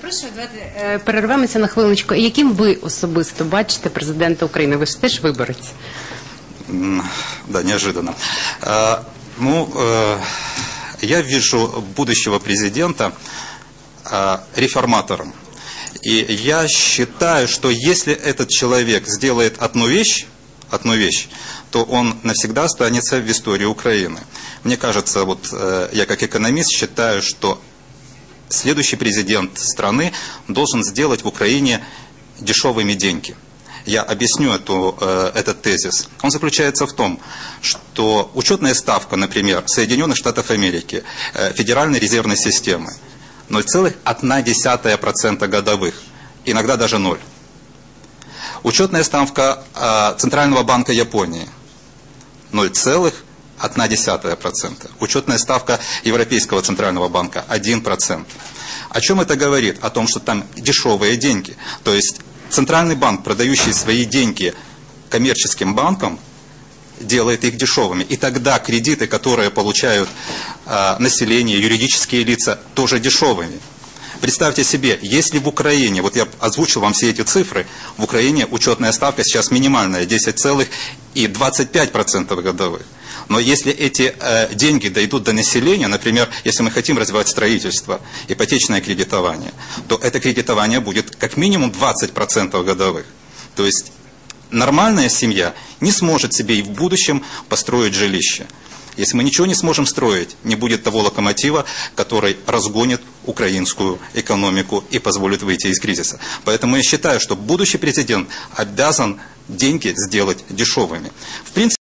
Перепрошую, давайте перервемося на хвилиночку. Яким ви особисто бачите президента України? Ви ж теж виборець. Да, неожиданно. Э, Ну, я вижу будущего президента реформатором. И я считаю, что если этот человек сделает одну вещь, одну вещь, то он навсегда останется в истории Украины. Мне кажется, вот э, я как экономист считаю, что следующий президент страны должен сделать в Украине дешевыми деньги. Я объясню эту, э, этот тезис. Он заключается в том, что учетная ставка, например, Соединенных Штатов Америки, э, Федеральной резервной системы 0,1% годовых, иногда даже ноль. Учетная ставка э, Центрального банка Японии 0,1%. Учетная ставка Европейского Центрального банка 1%. О чем это говорит? О том, что там дешевые деньги. То есть Центральный банк, продающий свои деньги коммерческим банкам, делает их дешевыми. И тогда кредиты, которые получают э, население, юридические лица, тоже дешевыми. Представьте себе, если в Украине, вот я озвучил вам все эти цифры, в Украине учетная ставка сейчас минимальная, 10,25% годовых. Но если эти э, деньги дойдут до населения, например, если мы хотим развивать строительство, ипотечное кредитование, то это кредитование будет как минимум 20% годовых. То есть нормальная семья не сможет себе и в будущем построить жилище. Если мы ничего не сможем строить, не будет того локомотива, который разгонит украинскую экономику и позволит выйти из кризиса. Поэтому я считаю, что будущий президент обязан деньги сделать дешевыми. В принципе,